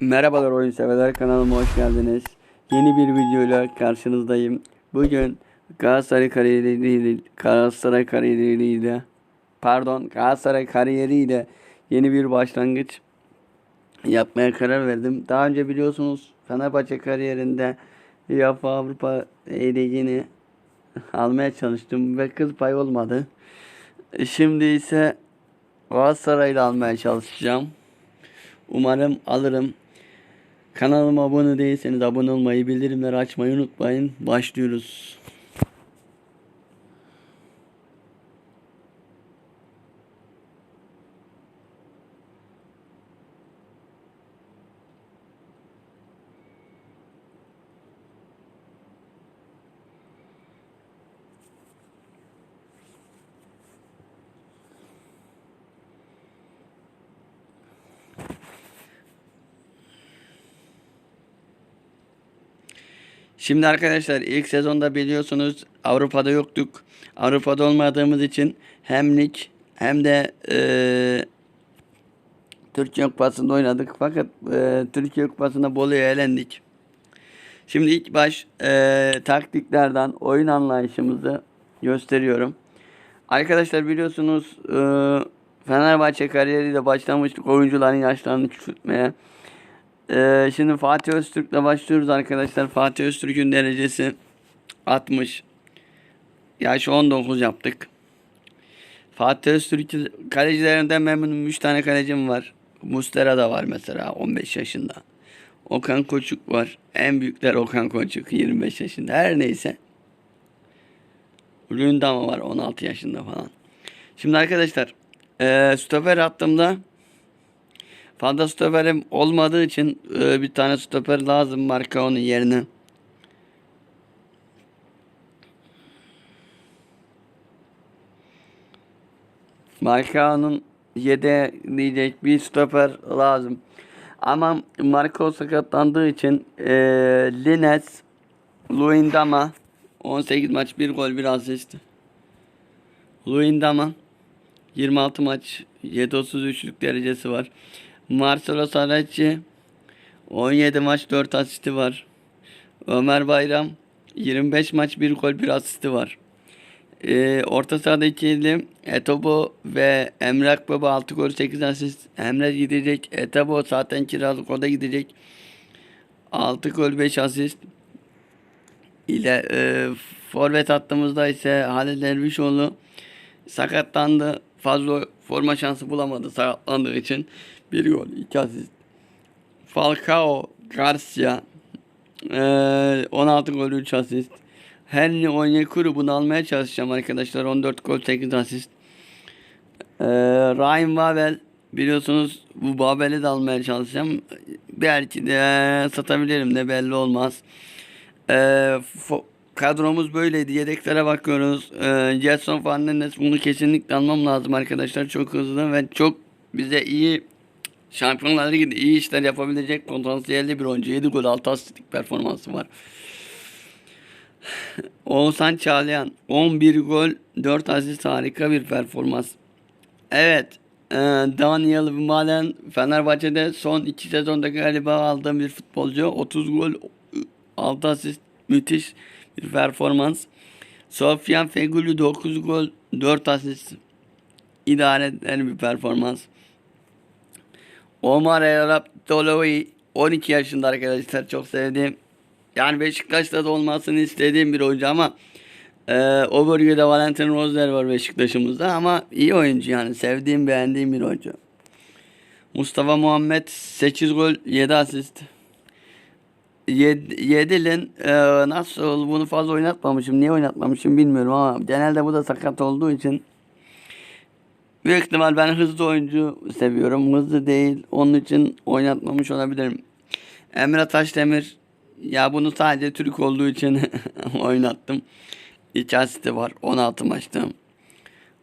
Merhabalar oyun severler kanalıma hoş geldiniz. Yeni bir videoyla karşınızdayım. Bugün Galatasaray kariyeriyle Galatasaray kariyeriyle pardon Galatasaray kariyeriyle yeni bir başlangıç yapmaya karar verdim. Daha önce biliyorsunuz Fenerbahçe kariyerinde UEFA Avrupa Ligi'ni almaya çalıştım ve kız pay olmadı. Şimdi ise Galatasaray'la almaya çalışacağım. Umarım alırım. Kanalıma abone değilseniz abone olmayı, bildirimleri açmayı unutmayın. Başlıyoruz. Şimdi arkadaşlar ilk sezonda biliyorsunuz Avrupa'da yoktuk. Avrupa'da olmadığımız için hem lig hem de eee Türkiye Kupası'nda oynadık. Fakat eee, Türkiye Kupası'nda Bolu'ya elendik. Şimdi ilk baş eee, taktiklerden oyun anlayışımızı gösteriyorum. Arkadaşlar biliyorsunuz eee, Fenerbahçe kariyeriyle başlamıştık oyuncuların yaşlarını küçültmeye. Ee, şimdi Fatih Öztürk'le başlıyoruz arkadaşlar. Fatih Öztürk'ün derecesi 60. Yaş 19 yaptık. Fatih Öztürk kalecilerinden memnunum. 3 tane kalecim var. Mustera da var mesela 15 yaşında. Okan Koçuk var. En büyükler Okan Koçuk 25 yaşında. Her neyse. Lündama var 16 yaşında falan. Şimdi arkadaşlar ee, stoper attığımda Fazla stoperim olmadığı için e, bir tane stoper lazım marka onun yerine. Markao'nun yedekleyecek bir stoper lazım. Ama Marco sakatlandığı için e, Lines, Luindama 18 maç 1 gol 1 asist. Luindama 26 maç 7.33'lük derecesi var. Marcelo Saracchi 17 maç 4 asisti var. Ömer Bayram 25 maç 1 gol 1 asisti var. Ee, orta sahada ikili Etobo ve Emre Akbaba 6 gol 8 asist. Emre gidecek. Etobo zaten kiralık o da gidecek. 6 gol 5 asist. ile e, forvet hattımızda ise Halil Dervişoğlu sakatlandı. Fazla forma şansı bulamadı sakatlandığı için. Bir gol, iki asist. Falcao, Garcia, eee 16 gol, 3 asist. Henry Onyekuru bunu almaya çalışacağım arkadaşlar. 14 gol, 8 asist. Eee Ryan Babel biliyorsunuz bu Babel'i de almaya çalışacağım. Belki de satabilirim de belli olmaz. Fo- kadromuz böyleydi. Yedeklere bakıyoruz. Ee, Jetson Fernandez bunu kesinlikle almam lazım arkadaşlar. Çok hızlı ve çok bize iyi Şampiyonlar Ligi'nde iyi işler yapabilecek potansiyelli bir oyuncu. 7 gol 6 asistlik performansı var. Oğuzhan Çağlayan 11 gol 4 asist harika bir performans. Evet. e, Daniel Malen Fenerbahçe'de son 2 sezonda galiba aldığım bir futbolcu. 30 gol 6 asist müthiş bir performans. Sofyan Feguli 9 gol 4 asist idare eden bir performans. Omar El Abdolovi 12 yaşında arkadaşlar çok sevdiğim. Yani Beşiktaş'ta da olmasını istediğim bir oyuncu ama e, o bölgede Valentin Rozier var Beşiktaş'ımızda ama iyi oyuncu yani sevdiğim beğendiğim bir oyuncu. Mustafa Muhammed 8 gol 7 asist. Yed- Yedilin e, nasıl bunu fazla oynatmamışım niye oynatmamışım bilmiyorum ama genelde bu da sakat olduğu için Büyük ihtimal ben hızlı oyuncu seviyorum. Hızlı değil. Onun için oynatmamış olabilirim. Emre Taşdemir ya bunu sadece Türk olduğu için oynattım. İki asisti var. 16 maçta.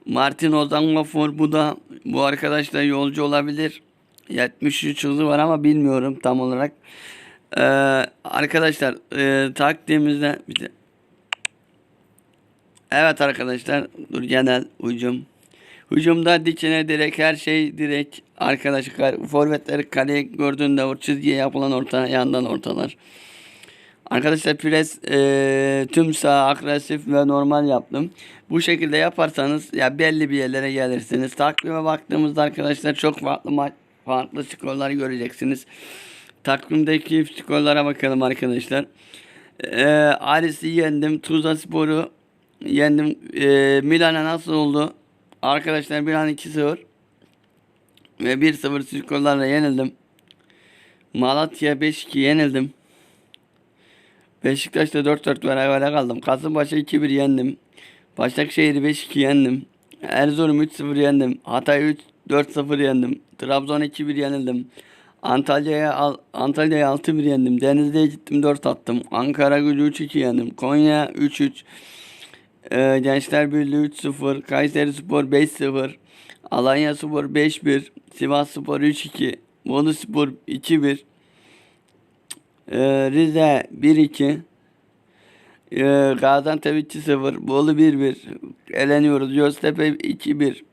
Martin Ozan Gafur bu da bu arkadaş da yolcu olabilir. 73 hızı var ama bilmiyorum tam olarak. Ee, arkadaşlar e, taktiğimizde bir de Evet arkadaşlar dur genel ucum. Hücumda dikine direkt her şey direkt arkadaşlar. Forvetleri kaleye gördüğünde o çizgiye yapılan orta yandan ortalar. Arkadaşlar pres e, tüm sağ agresif ve normal yaptım. Bu şekilde yaparsanız ya belli bir yerlere gelirsiniz. Takvime baktığımızda arkadaşlar çok farklı farklı skorlar göreceksiniz. Takvimdeki skorlara bakalım arkadaşlar. E, Aris'i yendim. Tuzla Spor'u yendim. E, Milan'a nasıl oldu? Arkadaşlar Milan 2-0 ve 1-0 skorlarla yenildim. Malatya 5-2 yenildim. Beşiktaş'ta 4-4 beraber kaldım. Kasımpaşa 2-1 yendim. Başakşehir'i 5-2 yendim. Erzurum 3-0 yendim. Hatay 4-0 yendim. Trabzon 2-1 yenildim. Antalya'ya al- Antalya'ya 6-1 yendim. Denizli'ye gittim 4 attım. Ankara gücü 3-2 yendim. Konya 3-3. Ee, Gençler Birliği 3-0. Kayseri Spor 5-0. Alanya Spor 5-1. Sivas Spor 3-2. Bolu Spor 2-1. Ee, Rize 1-2. Ee, Gaziantep 2-0. Bolu 1-1. Eleniyoruz. Göztepe 2-1.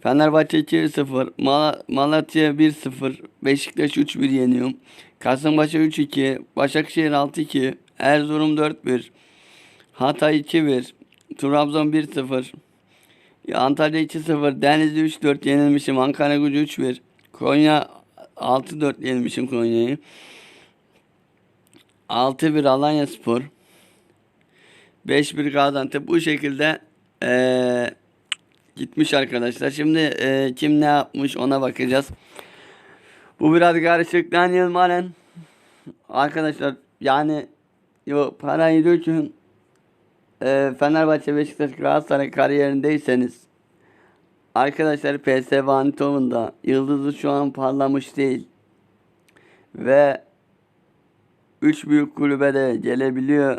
Fenerbahçe 2-0. Mal Malatya 1-0. Beşiktaş 3-1 yeniyor. Kasımpaşa 3-2. Başakşehir 6-2. Erzurum 4-1. Hatay 2-1. Trabzon 1-0. Antalya 2-0. Denizli 3-4 yenilmişim. Ankara gücü 3-1. Konya 6-4 yenilmişim Konya'yı. 6-1 Alanya Spor. 5-1 Gaziantep. Bu şekilde eee, gitmiş arkadaşlar. Şimdi eee, kim ne yapmış ona bakacağız. Bu biraz karışık. Daniel Malen. Arkadaşlar yani yo, parayı dökün. Eee, Fenerbahçe, Beşiktaş, Galatasaray kariyerindeyseniz Arkadaşlar PSV Eindhoven'da yıldızı şu an parlamış değil. Ve üç büyük kulübe de gelebiliyor.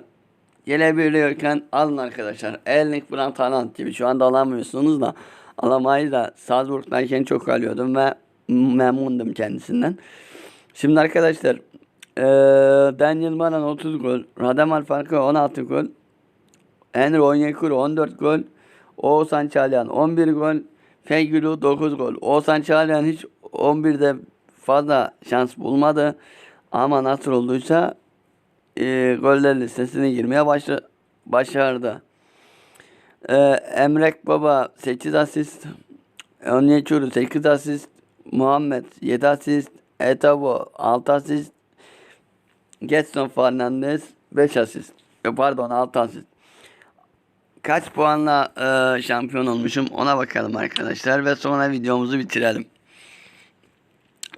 Gelebiliyorken alın arkadaşlar. Erling Brandt Haaland gibi şu anda alamıyorsunuz da alamayı da Salzburg'dayken çok alıyordum ve memnundum kendisinden. Şimdi arkadaşlar Daniel Maran 30 gol, Radamel Falcao 16 gol, Henry Onyekuru 14 gol, Oğuzhan Çağlayan 11 gol, Fegülü 9 gol. Oğuzhan Çağlayan hiç 11'de fazla şans bulmadı. Ama nasıl olduysa e, goller listesine girmeye başla, başardı. E, Emrek Baba 8 asist, Onyekuru 8 asist, Muhammed 7 asist, Etabo 6 asist, Getson Fernandez 5 asist. E, Pardon 6 asist. Kaç puanla e, şampiyon olmuşum ona bakalım arkadaşlar ve sonra videomuzu bitirelim.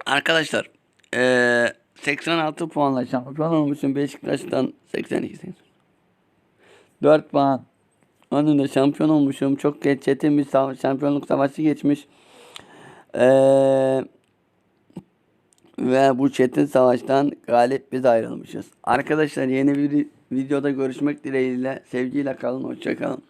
Arkadaşlar e, 86 puanla şampiyon olmuşum Beşiktaş'tan 82 4 puan önünde şampiyon olmuşum. Çok geç çetin bir sava- şampiyonluk savaşı geçmiş. Eee ve bu çetin savaştan galip biz ayrılmışız. Arkadaşlar yeni bir videoda görüşmek dileğiyle. Sevgiyle kalın. Hoşçakalın.